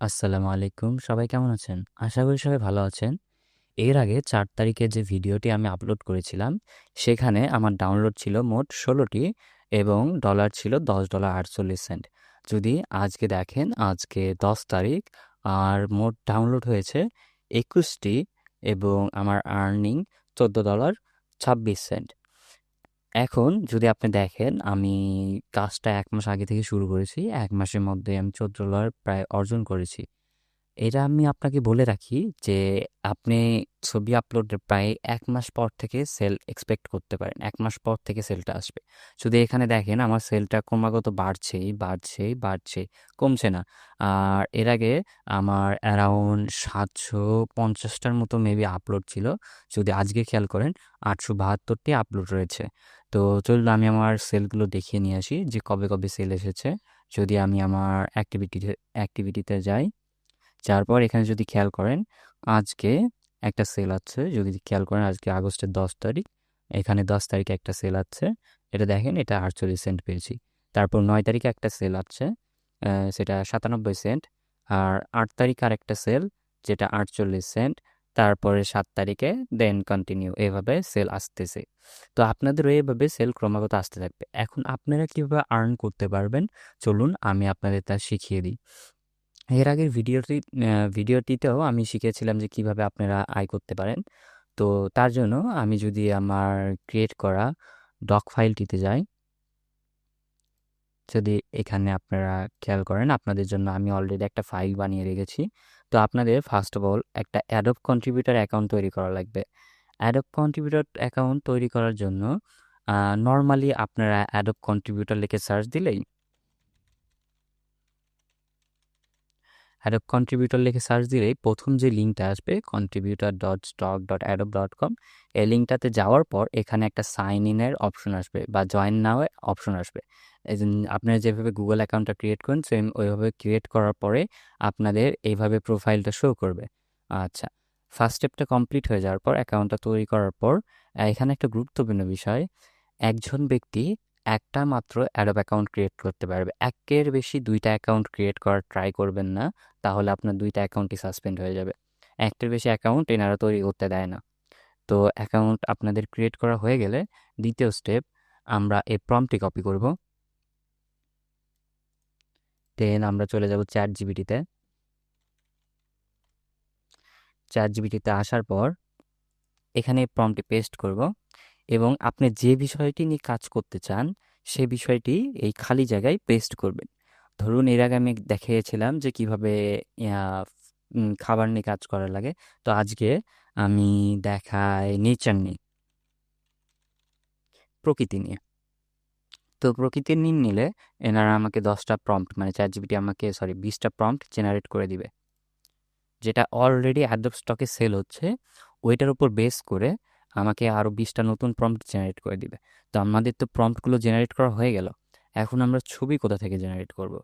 আসসালামু আলাইকুম। সবাই কেমন আছেন? আশা করি সবাই ভালো আছেন। এর আগে চার তারিখে যে ভিডিওটি আমি আপলোড করেছিলাম, সেখানে আমার ডাউনলোড ছিল মোট ষোলোটি এবং ডলার ছিল দশ ডলার আটচল্লিশ সেন্ট যদি আজকে দেখেন, আজকে দশ তারিখ, আর মোট ডাউনলোড হয়েছে একুশটি এবং আমার আর্নিং চোদ্দ ডলার ছাব্বিশ সেন্ট এখন যদি আপনি দেখেন, আমি কাজটা এক মাস আগে থেকে শুরু করেছি। এক মাসের মধ্যে আমি চোদ্দ ডলার প্রায় অর্জন করেছি। এটা আমি আপনাকে বলে রাখি যে, আপনি ছবি আপলোডের প্রায় এক মাস পর থেকে সেল এক্সপেক্ট করতে পারেন। এক মাস পর থেকে সেলটা আসবে। শুধু এখানে দেখেন, আমার সেলটা ক্রমাগত বাড়ছেই বাড়ছেই বাড়ছে কমছে না। আর এর আগে আমার অ্যারাউন্ড সাতশো পঞ্চাশটার মতো মেবি আপলোড ছিল। যদি আজকে খেয়াল করেন, আটশো বাহাত্তরটি আপলোড রয়েছে। তো চলুন, আমি আমার সেলগুলো দেখিয়ে নিয়ে আসি যে কবে কবে সেল এসেছে। যদি আমি আমার অ্যাক্টিভিটিতে অ্যাক্টিভিটিতে যাই যার পর এখানে যদি খেয়াল করেন, আজকে একটা সেল আছে। যদি খেয়াল করেন, আজকে আগস্টের দশ তারিখ, এখানে দশ তারিখে একটা সেল আছে। এটা দেখেন, এটা আটচল্লিশ সেন্ট পেয়েছি। তারপর নয় তারিখে একটা সেল আছে সেটা সাতানব্বই সেন্ট আর আট তারিখ আর একটা সেল যেটা আটচল্লিশ সেন্ট তারপরে সাত তারিখে দেন কন্টিনিউ এভাবে সেল আসতেছে। তো আপনাদেরও এভাবে সেল ক্রমাগত আসতে থাকবে। এখন আপনারা কীভাবে আর্ন করতে পারবেন? চলুন, আমি আপনাদের তা শিখিয়ে দিই। এর আগের ভিডিওটি ভিডিওটিতেও আমি শিখেছিলাম যে কীভাবে আপনারা আয় করতে পারেন। তো তার জন্য আমি যদি আমার ক্রিয়েট করা ডক ফাইলটিতে যাই, যদি এখানে আপনারা খেয়াল করেন, আপনাদের জন্য আমি অলরেডি একটা ফাইল বানিয়ে রেখেছি। তো আপনাদের ফার্স্ট অফ অল একটা অ্যাডপ কন্ট্রিবিউটার অ্যাকাউন্ট তৈরি করা লাগবে। অ্যাডপ কন্ট্রিবিউটার অ্যাকাউন্ট তৈরি করার জন্য নর্মালি আপনারা অ্যাডপ কন্ট্রিবিউটার লিখে সার্চ দিলেই অ্যাডব কন্ট্রিবিউটর লিখে সার্চ দিলেই প্রথম যে লিঙ্কটা আসবে contributor dot stock dot adobe dot com এই লিঙ্কটাতে যাওয়ার পর এখানে একটা সাইন ইনের অপশন আসবে বা জয়েন নাও অপশন আসবে। আপনারা যেভাবে গুগল অ্যাকাউন্টটা ক্রিয়েট করেন সেম ওইভাবে ক্রিয়েট করার পরে আপনাদের এইভাবে প্রোফাইলটা শো করবে। আচ্ছা ফার্স্ট স্টেপটা কমপ্লিট হয়ে যাওয়ার পর অ্যাকাউন্টটা তৈরি করার পর, এখানে একটা গুরুত্বপূর্ণ বিষয়, একজন ব্যক্তি একটা মাত্র অ্যাডব অ্যাকাউন্ট ক্রিয়েট করতে পারবে। একের বেশি দুইটা অ্যাকাউন্ট ক্রিয়েট করার ট্রাই করবেন না, তাহলে আপনার দুইটা অ্যাকাউন্টই সাসপেন্ড হয়ে যাবে। একটার বেশি অ্যাকাউন্ট এনারা তৈরি করতে দেয় না। তো অ্যাকাউন্ট আপনাদের ক্রিয়েট করা হয়ে গেলে দ্বিতীয় স্টেপ আমরা এই প্রমটি কপি করব। দেন আমরা চলে যাব চার জিবিটিতে চার জিবিটিতে আসার পর এখানে প্রমটি পেস্ট করব। এবং আপনি যে বিষয়টি নিয়ে কাজ করতে চান, সে বিষয়টি এই খালি জায়গায় পেস্ট করবেন। ধরুন এর আগে আমি দেখিয়েছিলাম যে কীভাবে খাবার নিয়ে কাজ করা লাগে। তো আজকে আমি দেখাই নেচার নিয়ে। প্রকৃতি নিয়ে। তো প্রকৃতি নিয়ে নিলে এনারা আমাকে দশটা প্রম্পট মানে চার জিবিটি আমাকে সরি বিশটা প্রম্পট জেনারেট করে দিবে। যেটা অলরেডি অ্যাডব স্টকে সেল হচ্ছে, ওইটার উপর বেস করে আমাকে আরও বিশটা নতুন প্রম্পট জেনারেট করে দিবে। তো আমাদের তো প্রম্পটগুলো জেনারেট করা হয়ে গেল। এখন আমরা ছবি কোথা থেকে জেনারেট করব?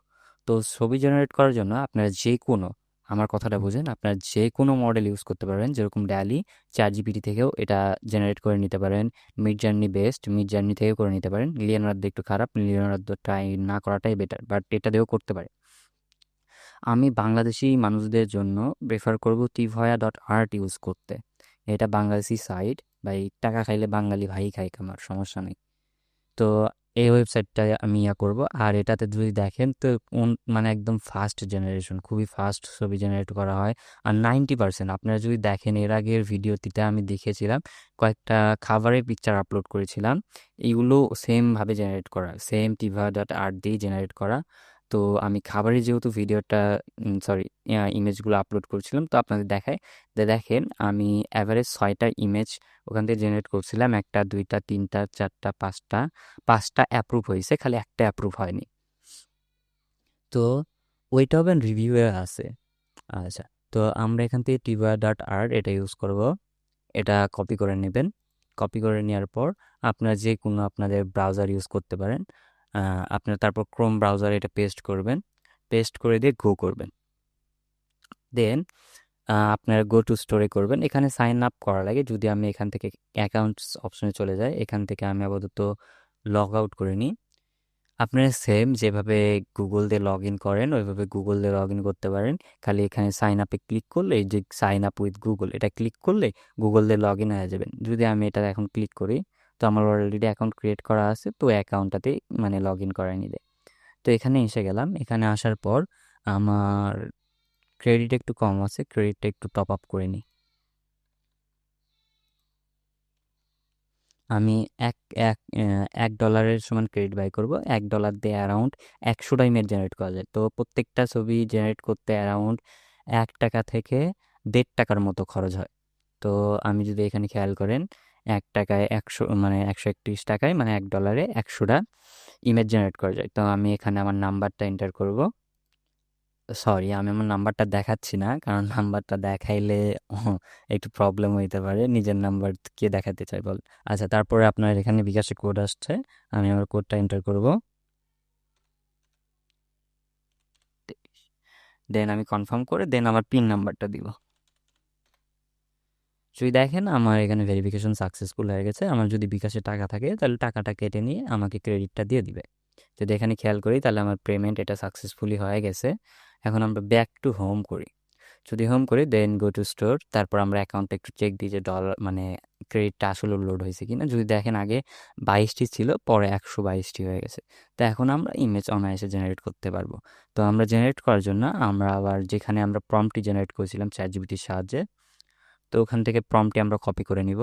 তো ছবি জেনারেট করার জন্য আপনারা যে কোনো, আমার কথাটা বুঝেন, আপনারা যে কোনো মডেল ইউজ করতে পারবেন যেরকম ড্যালি চার জিবিটি থেকেও এটা জেনারেট করে নিতে পারেন। Midjourney best Midjourney থেকেও করে নিতে পারেন। লিওনার্দো একটু খারাপ লিওনার্দোটাই না করাটাই বেটার বাট এটা দিয়েও করতে পারে। আমি বাংলাদেশি মানুষদের জন্য প্রেফার করব টিভয়া ডট আর্ট ইউজ করতে। এটা বাংলাদেশি সাইট ভাই টাকা খাইলে বাঙালি ভাই খাই আমার সমস্যা নেই। তো এই ওয়েবসাইটটা আমি ইয়া করব। আর এটাতে যদি দেখেন তো মানে একদম ফাস্ট জেনারেশন খুবই ফাস্ট ছবি জেনারেট করা হয়। আর নাইনটি পার্সেন্ট আপনারা যদি দেখেন, এর আগের ভিডিওটিতে আমি দেখেছিলাম, কয়েকটা খাবারের পিকচার আপলোড করেছিলাম। এইগুলো সেমভাবে জেনারেট করা সেম টিভা ডট আর্ট দিয়ে জেনারেট করা। তো আমি খাবারের যেহেতু ভিডিওটা সরি ইমেজগুলো আপলোড করছিলাম, তো আপনাদের দেখায় যে দেখেন, আমি অ্যাভারেজ ছয়টা ইমেজ ওখান থেকে জেনারেট করছিলাম, একটা, দুইটা, তিনটা, চারটা, পাঁচটা পাঁচটা অ্যাপ্রুভ হয়েছে, খালি একটা অ্যাপ্রুভ হয়নি। তো ওইটা হবেন রিভিউয়ে আছে। আচ্ছা তো আমরা এখান থেকে টিভা ডট আর্ট এটা ইউজ করব। এটা কপি করে নেবেন। কপি করে নেওয়ার পর আপনারা যে কোনো আপনাদের ব্রাউজার ইউজ করতে পারেন। আপনার তারপর ক্রোম ব্রাউজার এটা পেস্ট করবেন। পেস্ট করে দিয়ে গো করবেন। দেন আপনার গো টু স্টোরে করবেন। এখানে সাইন আপ করা লাগে। যদি আমি এখান থেকে অ্যাকাউন্টস অপশনে চলে যাই, এখান থেকে আমি আপাতত লগ আউট করে নিই। আপনারা সেম যেভাবে গুগল দিয়ে লগ ইন করেন, ওইভাবে গুগল দিয়ে লগ ইন করতে পারেন। খালি এখানে সাইন আপে ক্লিক করলে যে সাইন আপ উইথ গুগল এটা ক্লিক করলে গুগল দিয়ে লগ ইন হয়ে যাবেন যদি আমি এটা এখন ক্লিক করি তো আমার অলরেডি অ্যাকাউন্ট ক্রিয়েট করা আছে, তো অ্যাকাউন্টটাতেই মানে লগ ইন করাই নিবে। তো এখানে এসে গেলাম। এখানে আসার পর আমার ক্রেডিট একটু কম আছে ক্রেডিটটা একটু টপ আপ করে নিই। আমি এক এক এক ডলারের সমান ক্রেডিট বাই করব। এক ডলার দিয়ে অ্যারাউন্ড একশো ইমেজ জেনারেট করা যায়। তো প্রত্যেকটা ছবি জেনারেট করতে অ্যারাউন্ড এক টাকা থেকে দেড় টাকার মতো খরচ হয়। তো আমি যদি এখানে খেয়াল করেন এক টাকায় একশো মানে একশো একত্রিশ টাকায় মানে এক ডলারে একশোটা ইমেজ জেনারেট করা যায়। তো আমি এখানে আমার নাম্বারটা এন্টার করব। সরি আমি আমার নাম্বারটা দেখাচ্ছি না, কারণ নাম্বারটা দেখাইলে একটু প্রবলেম হইতে পারে। নিজের নাম্বার কে দেখাতে চাই, বল। আচ্ছা তারপরে আপনার এখানে বিকাশে কোড আসছে। আমি আমার কোডটা এন্টার করব। দেন আমি কনফার্ম করে দেন আমার পিন নাম্বারটা দিব। যদি দেখেন আমার এখানে ভেরিফিকেশন সাকসেসফুল হয়ে গেছে, আমার যদি বিকাশে টাকা থাকে, তাহলে টাকাটা কেটে নিয়ে আমাকে ক্রেডিটটা দিয়ে দিবে। যদি এখানে খেয়াল করি, তাহলে আমার পেমেন্ট এটা সাকসেসফুলি হয়ে গেছে। এখন আমরা ব্যাক টু হোম করি। যদি হোম করি দেন গো টু স্টোর তারপর আমরা অ্যাকাউন্টটা একটু চেক দিই যে ডলার মানে ক্রেডিটটা আসলে লোড হয়েছে কিনা। যদি দেখেন আগে বাইশটি ছিল, পরে একশো বাইশটি হয়ে গেছে। তো এখন আমরা ইমেজ অনায়াসে জেনারেট করতে পারব। তো আমরা জেনারেট করার জন্য আমরা আবার যেখানে আমরা প্রম্পটি জেনারেট করেছিলাম চ্যাট জিবিটির সাহায্যে তো ওখান থেকে প্রম্পটি আমরা কপি করে নিব।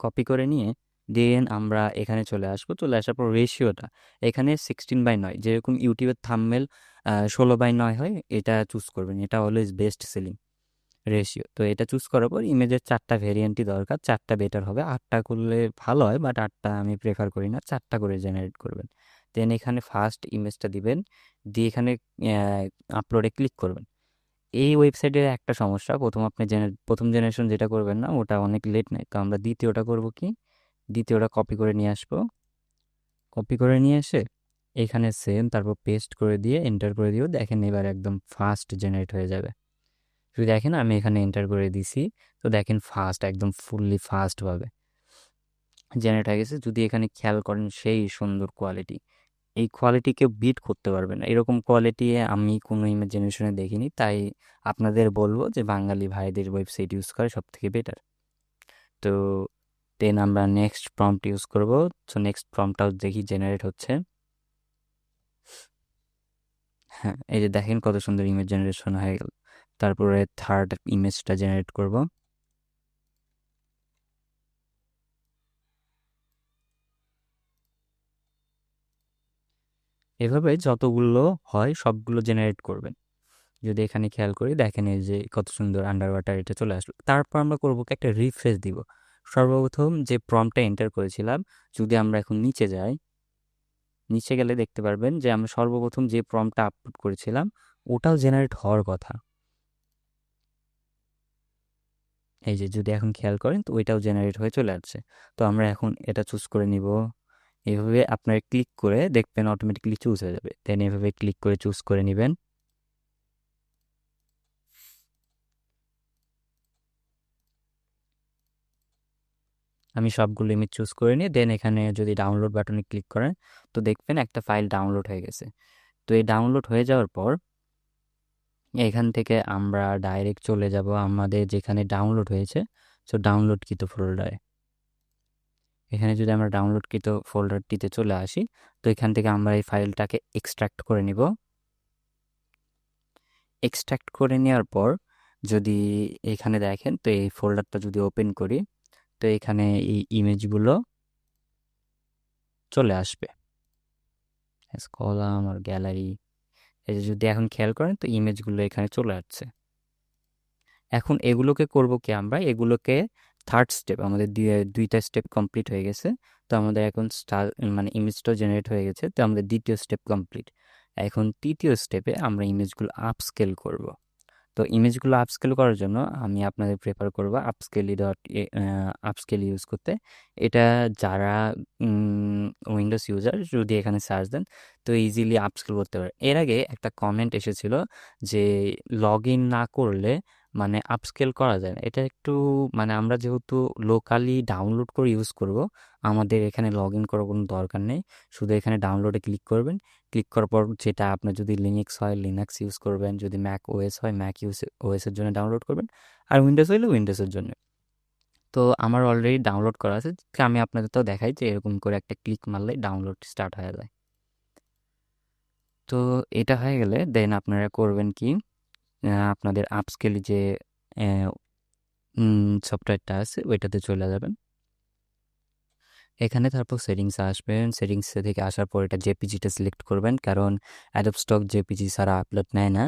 কপি করে নিয়ে দেন আমরা এখানে চলে আসব। চলে আসার পর রেশিওটা এখানে সিক্সটিন বাই নয় যেরকম ইউটিউবের থামমেল ষোলো বাই নয় হয়, এটা চুজ করবেন। এটা অলওয়েজ বেস্ট সেলিং রেশিও তো এটা চুজ করার পর ইমেজের চারটা ভেরিয়েন্টই দরকার। চারটা বেটার হবে। আটটা করলে ভালো হয় বাট আটটা আমি প্রেফার করি না। চারটা করে জেনারেট করবেন। দেন এখানে ফার্স্ট ইমেজটা দিবেন। দিয়ে এখানে আপলোডে ক্লিক করবেন। এই ওয়েবসাইটের একটা সমস্যা। প্রথম আপনি জেনে, প্রথম জেনারেশন যেটা করবেন না, ওটা অনেক লেট নেয়। তো আমরা দ্বিতীয়টা করব কি? দ্বিতীয়টা কপি করে নিয়ে আসব। কপি করে নিয়ে এসে এখানে সেম তারপর পেস্ট করে দিয়ে এন্টার করে দিও দেখেন এবার একদম ফাস্ট জেনারেট হয়ে যাবে। যদি দেখেন আমি এখানে এন্টার করে দিছি, তো দেখেন ফাস্ট একদম ফুললি ফাস্টভাবে জেনারেট হয়ে গেছে। যদি এখানে খেয়াল করেন সেই সুন্দর কোয়ালিটি এই কোয়ালিটিকে বিট করতে পারবে না। এরকম কোয়ালিটি আমি কোনো ইমেজ জেনারেশনে দেখিনি, তাই আপনাদের বলব যে বাঙালি ভাইদের ওয়েবসাইট ইউজ করে সব থেকে বেটার তো দেন আমরা নেক্সট প্রম্পট ইউজ করব। সো নেক্সট প্রম্পটটাও দেখি জেনারেট হচ্ছে। হ্যাঁ এই যে দেখেন কত সুন্দর ইমেজ জেনারেশন হয়ে গেল। তারপরে থার্ড ইমেজটা জেনারেট করব। এভাবে যতগুলো হয় সবগুলো জেনারেট করবেন। যদি এখানে খেয়াল করি, দেখেন এই যে কত সুন্দর আন্ডার ওয়াটার এটা চলে আসলো। তারপর আমরা করব একটা রিফ্রেশ দিব। সর্বপ্রথম যে প্রমটা এন্টার করেছিলাম, যদি আমরা এখন নিচে যাই, নিচে গেলে দেখতে পারবেন যে আমরা সর্বপ্রথম যে প্রমটা আপলোড করেছিলাম, ওটাও জেনারেট হওয়ার কথা। এই যে যদি এখন খেয়াল করেন, তো ওইটাও জেনারেট হয়ে চলে আসছে। তো আমরা এখন এটা চুজ করে নিব। এভাবে আপনার ক্লিক করে দেখবেন অটোমেটিকলি চুজ হয়ে যাবে। দেন এভাবে ক্লিক করে চুজ করে নেবেন। আমি সবগুলো ইমেজ চুজ করে নিয়ে দেন এখানে যদি ডাউনলোড বাটনে ক্লিক করেন, তো দেখবেন একটা ফাইল ডাউনলোড হয়ে গেছে। তো এই ডাউনলোড হয়ে যাওয়ার পর, এখান থেকে আমরা ডাইরেক্ট চলে যাব আমাদের যেখানে ডাউনলোড হয়েছে। সো ডাউনলোড ডাউনলোডকৃত ফোল্ডারে এখানে যদি আমরা ডাউনলোডকৃত ফোল্ডারটিতে চলে আসি, তো এখান থেকে আমরা এই ফাইলটাকে এক্সট্রাক্ট করে নিব। এক্সট্রাক্ট করে নেওয়ার পর যদি এখানে দেখেন, তো এই ফোল্ডারটা যদি ওপেন করি, তো এখানে এই ইমেজগুলো চলে আসবে। কলাম আর গ্যালারি এই যে যদি এখন খেয়াল করেন, তো ইমেজগুলো এখানে চলে আসছে। এখন এগুলোকে করব কি আমরা? এগুলোকে থার্ড স্টেপ আমাদের দুইটা স্টেপ কমপ্লিট হয়ে গেছে। তো আমাদের এখন স্টার মানে ইমেজটাও জেনারেট হয়ে গেছে, তো আমাদের দ্বিতীয় স্টেপ কমপ্লিট এখন তৃতীয় স্টেপে আমরা ইমেজগুলো আপস্কেল করব। তো ইমেজগুলো আপস্কেল করার জন্য আমি আপনাদের প্রেফার করব আপস্কেলি ডট আপস্কেল ইউজ করতে। এটা যারা উইন্ডোজ ইউজার যদি এখানে সার্চ দেন, তো ইজিলি আপস্কেল করতে পারে। এর আগে একটা কমেন্ট এসেছিল যে লগ ইন না করলে মানে আপস্কেল করা যায়। না এটা একটু মানে আমরা যেহেতু লোকালি ডাউনলোড করে ইউজ করব, আমাদের এখানে লগ ইন করার কোনো দরকার নেই। শুধু এখানে ডাউনলোডে ক্লিক করবেন। ক্লিক করার পর যেটা আপনার যদি লিনিক্স হয় লিনাক্স ইউজ করবেন। যদি ম্যাক ওএস হয় ম্যাক ইউজ ওএসের জন্য ডাউনলোড করবেন। আর উইন্ডোজ হইলে উইন্ডোজের জন্য। তো আমার অলরেডি ডাউনলোড করা আছে। আমি আপনাদের তো দেখাই যে এরকম করে একটা ক্লিক মারলে ডাউনলোড স্টার্ট হয়ে যায়। তো এটা হয়ে গেলে দেন আপনারা করবেন কি আপনাদের আপস্কেল যে সফটওয়্যারটা আছে, ওইটাতে চলে যাবেন। এখানে তারপর সেটিংসে আসবেন। সেটিংসে থেকে আসার পর এটা জেপিজিটা সিলেক্ট করবেন, কারণ অ্যাডপ স্টক জেপিজি ছাড়া আপলোড নেয় না।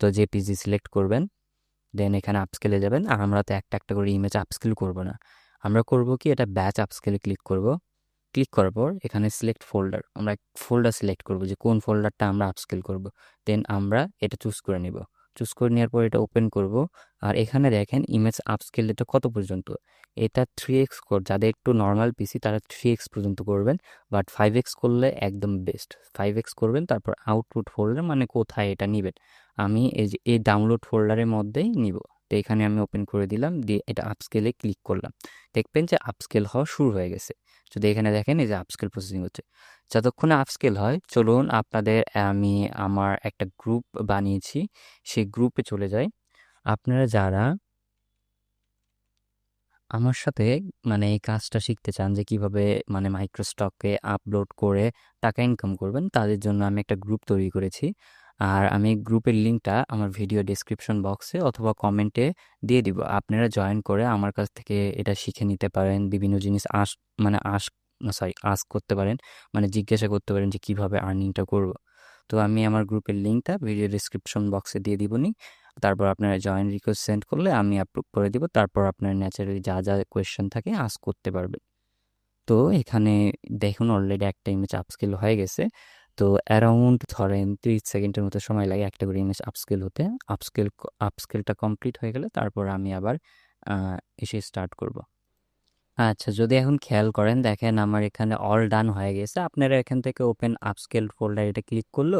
তো জেপিজি সিলেক্ট করবেন দেন এখানে আপস্কেলে যাবেন। আর আমরা তো একটা একটা করে ইমেজ আপস্কেল করব না। আমরা করব কি, এটা ব্যাচ আপস্কেলে ক্লিক করব। ক্লিক করার পর এখানে সিলেক্ট ফোল্ডার আমরা ফোল্ডার সিলেক্ট করব যে কোন ফোল্ডারটা আমরা আপস্কেল করব। দেন আমরা এটা চুজ করে নিব। চুজ করে নেওয়ার পর এটা ওপেন করব। আর এখানে দেখেন ইমেজ আপস্কেল এটা কত পর্যন্ত? এটা থ্রি এক্স কর যাদের একটু নর্মাল পিসি তারা থ্রি এক্স পর্যন্ত করবেন। বাট ফাইভ এক্স করলে একদম বেস্ট ফাইভ এক্স করবেন, তারপর আউটপুট ফোল্ডার মানে কোথায় এটা নেবেন। আমি এই যে, এই ডাউনলোড ফোল্ডারের মধ্যেই নিব। তো এখানে আমি ওপেন করে দিলাম, দিয়ে এটা আপস্কেলে ক্লিক করলাম। দেখবেন যে আপস্কেল হওয়া শুরু হয়ে গেছে। যদি এখানে দেখেন, এই যে আপস্কেল প্রসেসিং হচ্ছে। যতক্ষণে আপস্কেল হয়, চলুন আপনাদের, আমি আমার একটা গ্রুপ বানিয়েছি। সেই গ্রুপে চলে যাই। আপনারা যারা আমার সাথে মানে এই কাজটা শিখতে চান, যে কীভাবে মানে মাইক্রোস্টকে আপলোড করে টাকা ইনকাম করবেন, তাদের জন্য আমি একটা গ্রুপ তৈরি করেছি। আর আমি গ্রুপের লিঙ্কটা আমার ভিডিও ডিসক্রিপশন বক্সে অথবা কমেন্টে দিয়ে দিব। আপনারা জয়েন করে আমার কাছ থেকে এটা শিখে নিতে পারেন, বিভিন্ন জিনিস আস মানে আস সরি আস করতে পারেন মানে জিজ্ঞাসা করতে পারেন যে কীভাবে আর্নিংটা করব। তো আমি আমার গ্রুপের লিঙ্কটা ভিডিও ডিসক্রিপশন বক্সে দিয়ে দিবনি। তারপর আপনারা জয়েন রিকোয়েস্ট সেন্ড করলে আমি অ্যাপ্রুভ করে দিব। তারপর আপনার ন্যাচারালি যা যা কোয়েশ্চেন থাকে আস করতে পারবেন। তো এখানে দেখুন অলরেডি একটা ইমেজ আপস্কেল হয়ে গেছে। তো অ্যারাউন্ড ধরেন তিরিশ সেকেন্ডের মতো সময় লাগে একটা করে ইমেজ আপস্কেল হতে। আপস্কেল আপস্কেলটা কমপ্লিট হয়ে গেলে তারপর আমি আবার এসে স্টার্ট করব। আচ্ছা যদি এখন খেয়াল করেন, দেখেন আমার এখানে অল ডান হয়ে গেছে। আপনারা এখান থেকে ওপেন আপস্কেল ফোল্ডার এটা ক্লিক করল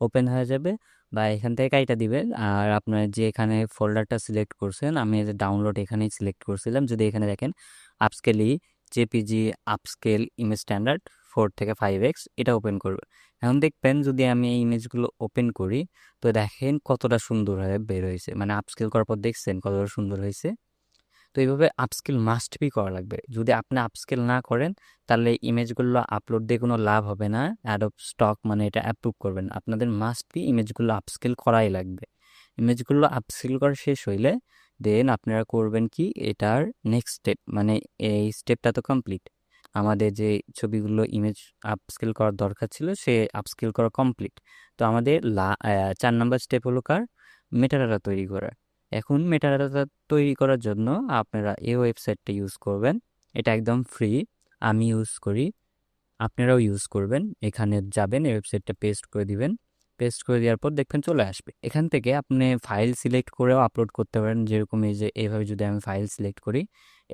ওপেন হয়ে যাবে বা এখান থেকে কাইটা দিবেন। আর আপনার যে এখানে ফোল্ডারটা সিলেক্ট করছেন, আমি ডাউনলোড এখানেই সিলেক্ট করছিলাম। যদি এখানে দেখেন আপস্কেলই JPG upscale image standard four থেকে ফাইভ এক্স, এটা ওপেন করবে। এখন দেখবেন যদি আমি এই ইমেজগুলো ওপেন করি, তো দেখেন কতটা সুন্দর হয়ে বের হয়েছে। মানে আপস্কেল করার পর দেখছেন কতটা সুন্দর হয়েছে। তো এইভাবে আপস্কেল মাস্ট বি করা লাগবে। যদি আপনি আপস্কেল না করেন, তাহলে ইমেজগুলো আপলোড দিয়ে কোনো লাভ হবে না। অ্যাডপ স্টক মানে এটা অ্যাপ্রুভ করবেন। আপনাদের মাস্ট বি ইমেজগুলো আপস্কেল করাই লাগবে। ইমেজগুলো আপস্কেল করা শেষ হইলে দেন আপনারা করবেন কি? এটার নেক্সট স্টেপ মানে এই স্টেপটা তো কমপ্লিট আমাদের যে ছবিগুলো ইমেজ আপস্কেল করার দরকার ছিল, সে আপস্কেল করা কমপ্লিট তো আমাদের লা চার নম্বর স্টেপ হলো কার? মেটাডাটা তৈরি করা। এখন মেটাডাটা তৈরি করার জন্য আপনারা এই ওয়েবসাইটটা ইউজ করবেন। এটা একদম ফ্রি আমি ইউজ করি, আপনারাও ইউজ করবেন। এখানে যাবেন, এই ওয়েবসাইটটা পেস্ট করে দিবেন। পেস্ট করে দেওয়ার পর দেখবেন চলে আসবে। এখান থেকে আপনি ফাইল সিলেক্ট করেও আপলোড করতে পারেন। যেরকম এই যে এইভাবে যদি আমি ফাইল সিলেক্ট করি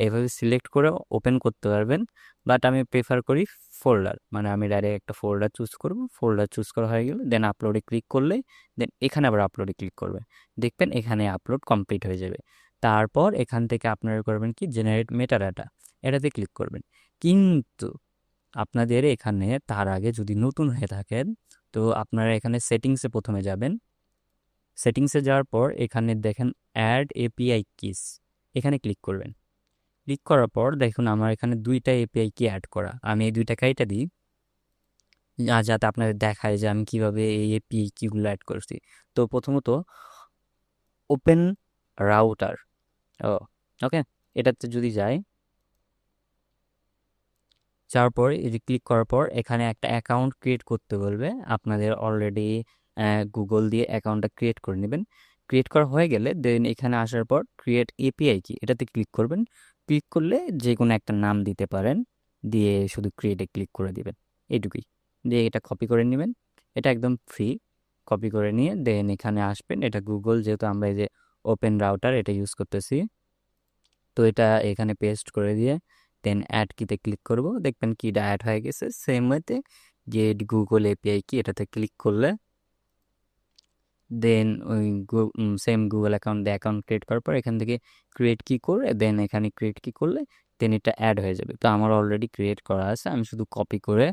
এইভাবে সিলেক্ট করে ওপেন করতে পারবেন। বাট আমি প্রেফার করি ফোল্ডার মানে আমি ডাইরেক্ট একটা ফোল্ডার চুজ করব। ফোল্ডার চুজ করা হয়ে গেলে দেন আপলোডে ক্লিক করলে দেন এখানে আবার আপলোডে ক্লিক করবে। দেখবেন এখানে আপলোড কমপ্লিট হয়ে যাবে। তারপর এখান থেকে আপনারা করবেন কি? জেনারেট মেটাডাটা এটাতে ক্লিক করবেন। কিন্তু আপনাদের এখানে তার আগে যদি নতুন হয়ে থাকেন, তো আপনারা এখানে সেটিংসে প্রথমে যাবেন। সেটিংসে যাওয়ার পর এখানে দেখেন অ্যাড এপিআই কিস এখানে ক্লিক করবেন। ক্লিক করার পর দেখুন আমার এখানে দুইটা এপিআই কি অ্যাড করা। আমি এই দুইটা কাইটা দিই যাতে আপনাদের দেখায় যে আমি কীভাবে এই এপিআই কিগুলো অ্যাড করছি। তো প্রথমত ওপেন রাউটার ও ওকে এটাতে যদি যাই, যাওয়ার পর এই যে ক্লিক করার পর এখানে একটা অ্যাকাউন্ট ক্রিয়েট করতে বলবে। আপনাদের অলরেডি গুগল দিয়ে অ্যাকাউন্টটা ক্রিয়েট করে নেবেন। ক্রিয়েট করা হয়ে গেলে দেন এখানে আসার পর ক্রিয়েট এপিআই কি এটাতে ক্লিক করবেন। ক্লিক করলে যে কোনো একটা নাম দিতে পারেন, দিয়ে শুধু ক্রিয়েটে ক্লিক করে দিবেন। এইটুকুই। দিয়ে এটা কপি করে নেবেন। এটা একদম ফ্রি কপি করে নিয়ে দেন এখানে আসবেন। এটা গুগল যেহেতু আমরা এই যে ওপেন রাউটার এটা ইউজ করতেছি। তো এটা এখানে পেস্ট করে দিয়ে দেন অ্যাড কিতে ক্লিক করব। দেখবেন কি অ্যাড হয়ে গেছে। সেম ওয়েতে যে গুগল এপিআই কি এটাতে ক্লিক করলে দেন ওই সেম গুগল অ্যাকাউন্ট দিয়ে অ্যাকাউন্ট ক্রিয়েট করার পর এখান থেকে ক্রিয়েট কি করে দেন এখানে ক্রিয়েট কি করলে দেন এটা অ্যাড হয়ে যাবে। তো আমার অলরেডি ক্রিয়েট করা আছে, আমি শুধু কপি করে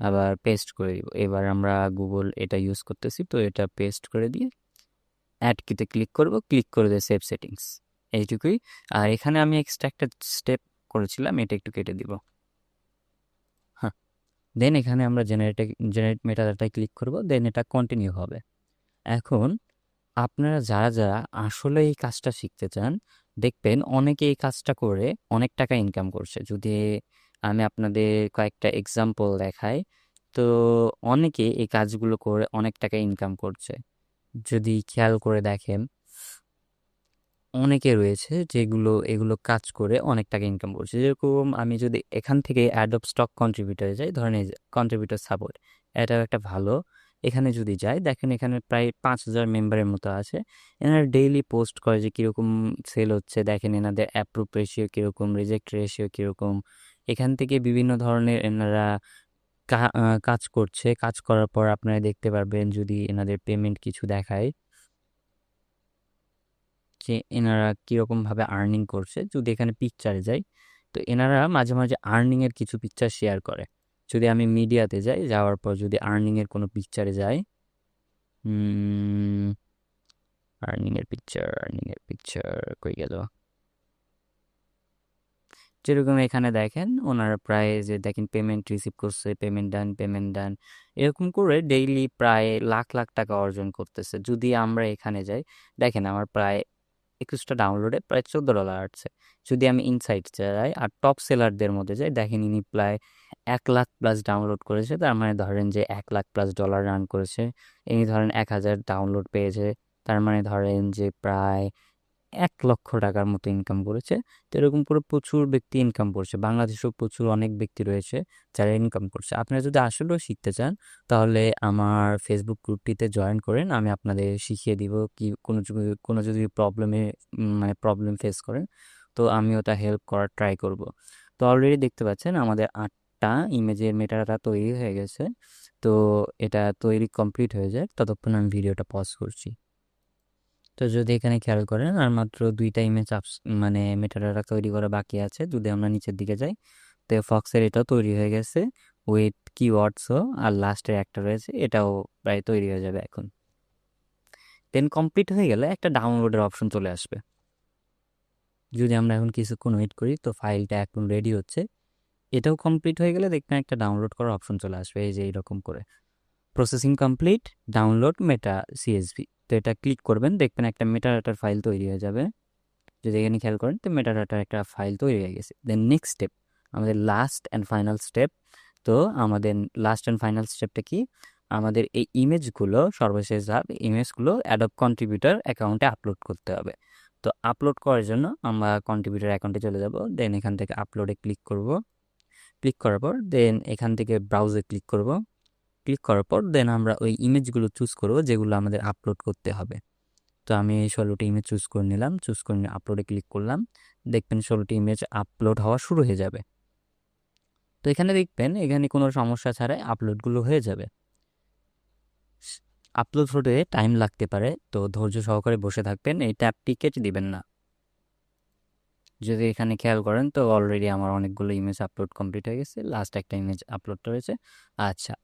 আবার পেস্ট করে দিব। এবার আমরা গুগল এটা ইউজ করতেছি, তো এটা পেস্ট করে দিয়ে অ্যাড কিতে ক্লিক করব ক্লিক করে দিয়ে সেভ সেটিংস এইটুকুই। আর এখানে আমি এক্সট্রা একটা স্টেপ করেছিলাম, এটা একটু কেটে দিব। দেন এখানে আমরা জেনারেটে জেনারেট মেটাডাটায় ক্লিক করব দেন এটা কন্টিনিউ হবে। এখন আপনারা যারা যারা আসলে এই কাজটা শিখতে চান, দেখবেন অনেকে এই কাজটা করে অনেক টাকা ইনকাম করছে। যদি আমি আপনাদের কয়েকটা এক্সাম্পল দেখাই, তো অনেকে এই কাজগুলো করে অনেক টাকা ইনকাম করছে। যদি খেয়াল করে দেখেন অনেকে রয়েছে যেগুলো, এগুলো কাজ করে অনেক টাকা ইনকাম করছে। যেরকম আমি যদি এখান থেকে অ্যাডপ স্টক কন্ট্রিবিউটারে যাই, ধরেন এই কন্ট্রিবিউটার সাপোর্ট এটাও একটা ভালো। এখানে যদি যাই, দেখেন এখানে প্রায় পাঁচ হাজার মেম্বারের মতো আছে। এনারা ডেইলি পোস্ট করে যে কীরকম সেল হচ্ছে, দেখেন এনাদের অ্যাপ্রুভ রেশিও কীরকম রিজেক্ট রেশিও কীরকম। এখান থেকে বিভিন্ন ধরনের এনারা কাজ করছে। কাজ করার পর আপনারা দেখতে পারবেন যদি এনাদের পেমেন্ট কিছু দেখায়। যে এনারা কীরকমভাবে আর্নিং করছে, যদি এখানে পিকচারে যাই, তো এনারা মাঝে মাঝে আর্নিংয়ের কিছু পিকচার শেয়ার করে। যদি আমি মিডিয়াতে যাই, যাওয়ার পর যদি আর্নিংয়ের কোনো পিকচারে যাই আর্নিংয়ের পিকচার আর্নিংয়ের পিকচার কই গেল? যেরকম এখানে দেখেন, ওনারা প্রায় যে দেখেন পেমেন্ট রিসিভ করছে পেমেন্ট ডান পেমেন্ট ডান এরকম করে ডেইলি প্রায় লাখ লাখ টাকা অর্জন করতেছে। যদি আমরা এখানে যাই, দেখেন আমার প্রায় একুশটা ডাউনলোডে প্রায় চোদ্দ ডলার আসছে। যদি আমি ইনসাইট যাই আর টপ সেলারদের মধ্যে যাই, দেখেন ইনি প্রায় এক লাখ প্লাস ডাউনলোড করেছে। তার মানে ধরেন যে এক লাখ প্লাস ডলার রান করেছে। ইনি ধরেন এক হাজার ডাউনলোড পেয়েছে। তার মানে ধরেন যে প্রায় এক লক্ষ টাকার মতো ইনকাম করেছে। তো এরকম করে প্রচুর ব্যক্তি ইনকাম করছে। বাংলাদেশেও প্রচুর অনেক ব্যক্তি রয়েছে যারা ইনকাম করছে। আপনারা যদি আসলেও শিখতে চান, তাহলে আমার ফেসবুক গ্রুপটিতে জয়েন করেন। আমি আপনাদের শিখিয়ে দিব কি কোনো কোনো যদি প্রবলেমে মানে প্রবলেম ফেস করেন, তো আমি ওটা হেল্প করার ট্রাই করব। তো অলরেডি দেখতে পাচ্ছেন আমাদের আটটা ইমেজের মেটাটা তৈরি হয়ে গেছে। তো এটা তৈরি কমপ্লিট হয়ে যায়। ততক্ষণ আমি ভিডিওটা পজ করছি। তো যদি এখানে খেয়াল করেন, আর মাত্র দুইটা ইমেজ আপস মানে মেটাডাটা তৈরি করা বাকি আছে, যদি আমরা নিচের দিকে যাই, তো ফক্সের এটাও তৈরি হয়ে গেছে উইথ কিওয়ার্ডসও আর লাস্টের একটা রয়েছে, এটাও প্রায় তৈরি হয়ে যাবে এখন। দেন কমপ্লিট হয়ে গেলে একটা ডাউনলোডের অপশন চলে আসবে। যদি আমরা এখন কিছুক্ষণ ওয়েট করি, তো ফাইলটা এখন রেডি হচ্ছে, এটাও কমপ্লিট হয়ে গেলে দেখবেন একটা ডাউনলোড করার অপশন চলে আসবে, এই যে এইরকম করে। Processing complete download meta CSV তো এটা ক্লিক করবেন, দেখবেন একটা মেটাডাটার ফাইল তৈরি হয়ে যাবে। যদি এখানে খেয়াল করেন, তো মেটাডাটার একটা ফাইল তৈরি হয়ে গেছে। দেন নেক্সট স্টেপ আমাদের লাস্ট অ্যান্ড ফাইনাল স্টেপ তো আমাদের লাস্ট অ্যান্ড ফাইনাল স্টেপটা কি? আমাদের এই ইমেজগুলো সর্বশেষ ধাপ ইমেজগুলো অ্যাডপ কন্ট্রিবিউটার অ্যাকাউন্টে আপলোড করতে হবে। তো আপলোড করার জন্য আমরা কন্ট্রিবিউটার অ্যাকাউন্টে চলে যাব। দেন এখান থেকে আপলোডে ক্লিক করব। ক্লিক করার পর দেন এখান থেকে ব্রাউজে ক্লিক করব। ক্লিক করার পর দেন আমরা ওই ইমেজগুলো চুজ করব যেগুলো আমাদের আপলোড করতে হবে। তো আমি এই ষোলোটি ইমেজ চুজ করে নিলাম চুজ করে নিয়ে আপলোডে ক্লিক করলাম। দেখবেন ষোলোটি ইমেজ আপলোড হওয়া শুরু হয়ে যাবে। তো এখানে দেখবেন, এখানে কোনো সমস্যা ছাড়াই আপলোডগুলো হয়ে যাবে। আপলোড হতে টাইম লাগতে পারে, তো ধৈর্য সহকারে বসে থাকবেন, এই ট্যাপটি কেটে দিবেন না। যদি এখানে খেয়াল করেন, তো অলরেডি আমার অনেকগুলো ইমেজ আপলোড কমপ্লিট হয়ে গেছে লাস্ট একটা ইমেজ আপলোড রয়েছে। আচ্ছা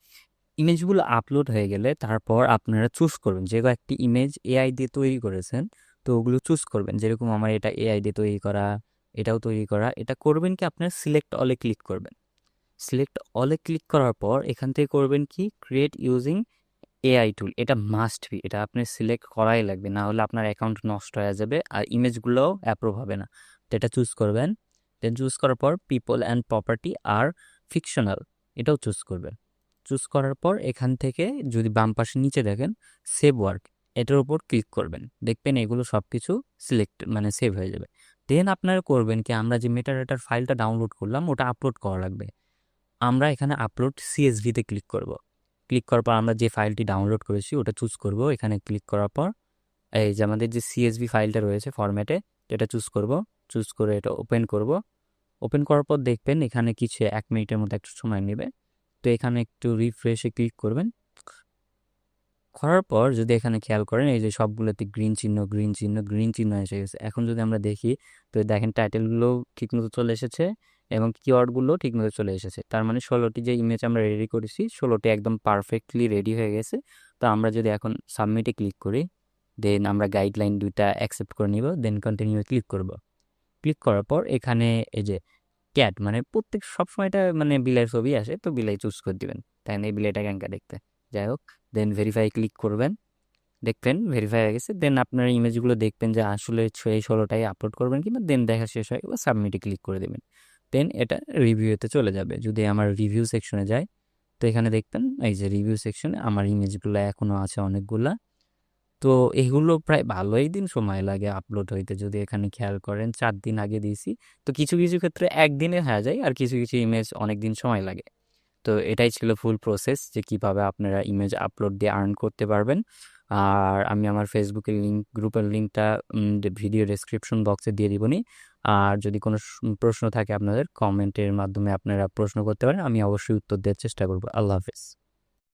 ইমেজগুলো আপলোড হয়ে গেলে তারপর আপনারা চুজ করবেন। যে একটি ইমেজ এআই দিয়ে তৈরি করেছেন, তো ওগুলো চুজ করবেন। যেরকম আমার এটা এআই দিয়ে তৈরি করা, এটাও তৈরি করা, এটা করবেন কি আপনারা সিলেক্ট অলে ক্লিক করবেন। সিলেক্ট অলে ক্লিক করার পর এখান থেকে করবেন কি? ক্রিয়েট ইউজিং এআই টুল এটা মাস্ট বি এটা আপনি সিলেক্ট করাই লাগবে, না হলে আপনার অ্যাকাউন্ট নষ্ট হয়ে যাবে আর ইমেজগুলোও অ্যাপ্রুভ হবে না। তো এটা চুজ করবেন। দেন চুজ করার পর পিপল অ্যান্ড প্রপার্টি আর ফিকশনাল এটাও চুজ করবেন। চুজ করার পর এখান থেকে যদি বাম পাশে নিচে দেখেন সেভ ওয়ার্ক এটার উপর ক্লিক করবেন। দেখবেন এগুলো সব কিছু সিলেক্ট মানে সেভ হয়ে যাবে। দেন আপনারা করবেন কি, আমরা যে মেটাডাটার ফাইলটা ডাউনলোড করলাম, ওটা আপলোড করা লাগবে। আমরা এখানে আপলোড সিএসভিতে ক্লিক করব। ক্লিক করার পর আমরা যে ফাইলটি ডাউনলোড করেছি, ওটা চুজ করব। এখানে ক্লিক করার পর এই যে আমাদের যে সিএসভি ফাইলটা রয়েছে ফরম্যাটে এটা চুজ করব। চুজ করে এটা ওপেন করব। ওপেন করার পর দেখবেন এখানে কিছু এক মিনিটের মতো একটু সময় নেবে। তো এখানে একটু রিফ্রেশে ক্লিক করবেন। করার পর যদি এখানে খেয়াল করেন, এই যে সবগুলোতে গ্রিন চিহ্ন গ্রিন চিহ্ন গ্রিন চিহ্ন এসে গেছে। এখন যদি আমরা দেখি, তো দেখেন টাইটেলগুলো ঠিকমতো চলে এসেছে এবং কিওয়ার্ডগুলো ঠিকমতো চলে এসেছে। তার মানে ষোলোটি যে ইমেজ আমরা রেডি করেছি, ষোলোটি একদম পারফেক্টলি রেডি হয়ে গেছে। তো আমরা যদি এখন সাবমিটে ক্লিক করি দেন আমরা গাইডলাইন দুইটা অ্যাকসেপ্ট করে নিব দেন কন্টিনিউ ক্লিক করব। ক্লিক করার পর এখানে এই যে ক্যাট মানে প্রত্যেক সবসময় এটা মানে বিলাই ছবি আসে, তো বিলাই চুজ করে দিবেন। তাই না? এই বিলাইটা ক্যাঙ্কা দেখতে। যাই হোক দেন ভেরিফাই ক্লিক করবেন। দেখবেন ভেরিফাই হয়ে গেছে। দেন আপনার ইমেজগুলো দেখবেন যে আসলে এই ষোলোটাই আপলোড করবেন কিংবা দেন দেখা শেষ হয়ে গেলে সাবমিটে ক্লিক করে দেবেন। দেন এটা রিভিউতে চলে যাবে। যদি আমার রিভিউ সেকশনে যায়, তো এখানে দেখবেন, এই যে রিভিউ সেকশনে আমার ইমেজগুলো এখনও আছে অনেকগুলা। তো এগুলো প্রায় ভালোই দিন সময় লাগে আপলোড হইতে। যদি এখানে খেয়াল করেন, চার দিন আগে দিয়েছি। তো কিছু কিছু ক্ষেত্রে একদিনে হয়ে যায় আর কিছু কিছু ইমেজ অনেক দিন সময় লাগে। তো এটাই ছিল ফুল প্রসেস যে কীভাবে আপনারা ইমেজ আপলোড দিয়ে আর্ন করতে পারবেন। আর আমি আমার ফেসবুকের লিঙ্ক গ্রুপের লিঙ্কটা ভিডিও ডেসক্রিপশন বক্সে দিয়ে দিবনি। আর যদি কোনো প্রশ্ন থাকে আপনাদের কমেন্টের মাধ্যমে আপনারা প্রশ্ন করতে পারেন, আমি অবশ্যই উত্তর দেওয়ার চেষ্টা করব। আল্লাহ হাফেজ।